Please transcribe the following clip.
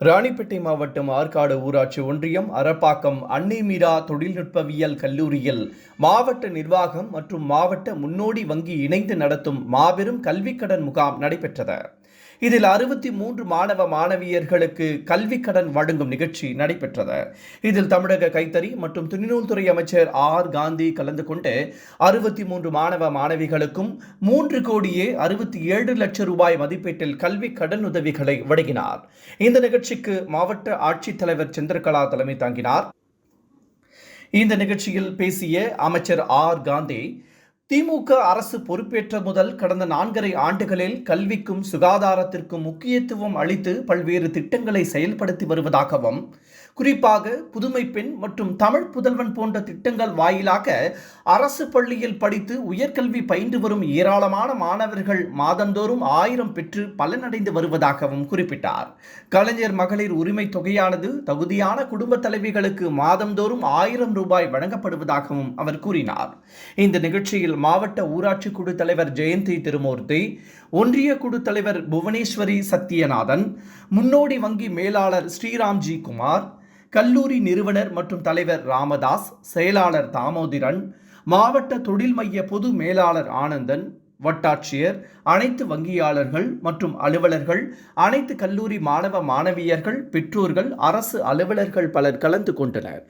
ராணிப்பேட்டை மாவட்டம் ஆற்காடு ஊராட்சி ஒன்றியம் அரப்பாக்கம் அன்னை மீரா தொழில்நுட்பவியல் கல்லூரியில் மாவட்ட நிர்வாகம் மற்றும் மாவட்ட முன்னோடி வங்கி இணைந்து நடத்தும் மாபெரும் கல்விக்கடன் முகாம் நடைபெற்றது. இதில் அறுபத்தி மூன்று மாணவ மாணவியர்களுக்கு கல்வி கடன் வழங்கும் நிகழ்ச்சி நடைபெற்றது. இதில் தமிழக கைத்தறி மற்றும் துணிநூல்துறை அமைச்சர் ஆர். காந்தி கலந்து கொண்டு அறுபத்தி மூன்று மாணவ மாணவிகளுக்கும் மூன்று கோடியே அறுபத்தி ஏழு லட்சம் ரூபாய் மதிப்பீட்டில் கல்வி கடன் உதவிகளை வழங்கினார். இந்த நிகழ்ச்சிக்கு மாவட்ட ஆட்சித்தலைவர் சந்திரகலா தலைமை தாங்கினார். இந்த நிகழ்ச்சியில் பேசிய அமைச்சர் ஆர். காந்தி திமுக அரசு பொறுப்பேற்ற முதல் கடந்த நான்கரை ஆண்டுகளில் கல்விக்கும் சுகாதாரத்திற்கும் முக்கியத்துவம் அளித்து பல்வேறு திட்டங்களை செயல்படுத்தி வருவதாகவும் குறிப்பாக புதுமை பெண் மற்றும் தமிழ் புதல்வன் போன்ற திட்டங்கள் வாயிலாக அரசு பள்ளியில் படித்து உயர்கல்வி பயின்று வரும் ஏராளமான மாணவர்கள் மாதந்தோறும் ஆயிரம் பெற்று பலனடைந்து வருவதாகவும் குறிப்பிட்டார். கலைஞர் மகளிர் உரிமை தொகையானது தகுதியான குடும்ப தலைவிகளுக்கு மாதந்தோறும் ஆயிரம் ரூபாய் வழங்கப்படுவதாகவும் அவர் கூறினார். இந்த நிகழ்ச்சியில் மாவட்ட ஊராட்சி குழு தலைவர் ஜெயந்தி திருமூர்த்தி ஒன்றிய குழு தலைவர் புவனேஸ்வரி சத்யநாதன் முன்னோடி வங்கி மேலாளர் ஸ்ரீராம்ஜி குமார் கல்லூரி நிறுவனர் மற்றும் தலைவர் ராமதாஸ் செயலாளர் தாமோதிரன் மாவட்ட தொழில் மைய பொது மேலாளர் ஆனந்தன் வட்டாட்சியர் அனைத்து வங்கியாளர்கள் மற்றும் அலுவலர்கள் அனைத்து கல்லூரி மாணவ மாணவியர்கள் பெற்றோர்கள் அரசு அலுவலர்கள் பலர் கலந்து கொண்டனர்.